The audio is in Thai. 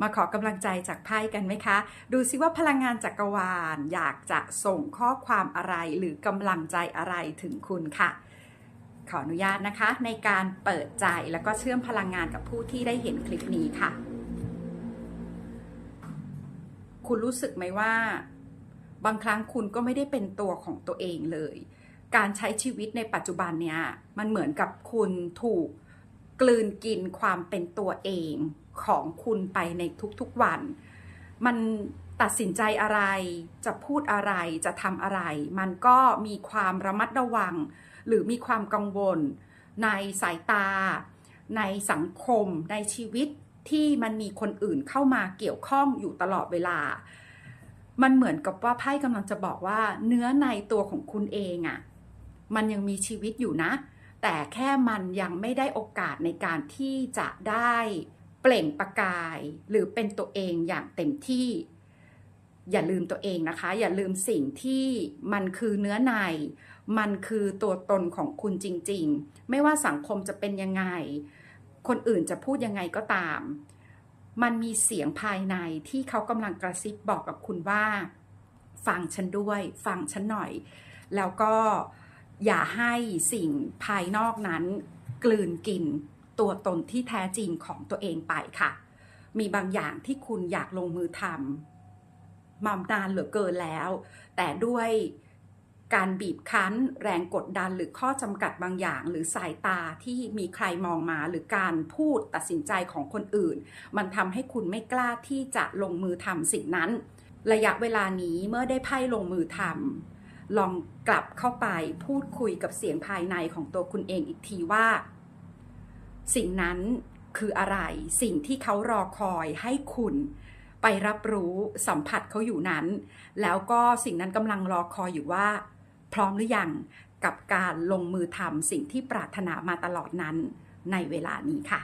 มาขอกำลังใจจากไพ่กันไหมคะ ดูซิว่าพลังงานจักรวาลอยากจะส่งข้อความอะไรหรือกำลังใจอะไรถึงคุณค่ะ ขออนุญาตนะคะ ในการเปิดใจแล้วก็เชื่อมพลังงานกับผู้ที่ได้เห็นคลิปนี้ค่ะ คุณรู้สึกไหมว่า บางครั้งคุณก็ไม่ได้เป็นตัวของตัวเองเลย การใช้ชีวิตในปัจจุบันเนี่ยมันเหมือนกับคุณถูกกลืนกินความเป็นตัวเอง ของคุณไปในทุกๆวัน มันตัดสินใจอะไรจะพูดอะไรจะทำอะไร มันก็มีความระมัดระวัง หรือมีความกังวล ในสายตา ในสังคม ในชีวิตที่มันมีคนอื่นเข้ามาเกี่ยวข้องอยู่ตลอดเวลา มันเหมือนกับว่าไพ่กำลังจะบอกว่าเนื้อในตัวของคุณเองอะ่ะ มันยังมีชีวิตอยู่นะ แต่แค่มันยังไม่ได้โอกาสในการที่จะได้ เปล่งประกาย หรือเป็นตัวเองอย่างเต็มที่ อย่าลืมตัวเองนะคะ อย่าลืมสิ่งที่มันคือเนื้อใน มันคือตัวตนของคุณจริง ๆ ไม่ว่าสังคมจะเป็นยังไง คนอื่นจะพูดยังไงก็ตาม มันมีเสียงภายในที่เขากำลังกระซิบบอกกับคุณว่า ฟังฉันด้วย ฟังฉันหน่อย แล้วก็อย่าให้สิ่งภายนอกนั้นกลืนกิน ตัวตนที่แท้จริงของตัวเองไปค่ะ มีบางอย่างที่คุณอยากลงมือทำมานานเหลือเกินแล้ว แต่ด้วยการบีบคั้น แรงกดดันหรือข้อจำกัดบางอย่าง หรือสายตาที่มีใครมองมาหรือการพูดตัดสินใจของคนอื่น มันทำให้คุณไม่กล้าที่จะลงมือทำสิ่งนั้น ระยะเวลานี้เมื่อได้ไพ่ลงมือทำลองกลับเข้าไปพูดคุยกับเสียงภายในของตัวคุณเองอีกทีว่า สิ่งนั้นคืออะไร สิ่งที่เขารอคอยให้คุณไปรับรู้สัมผัสเขาอยู่นั้น แล้วก็สิ่งนั้นกำลังรอคอยอยู่ว่า พร้อมหรือยังกับการลงมือทำสิ่งที่ปรารถนามาตลอดนั้นในเวลานี้ค่ะ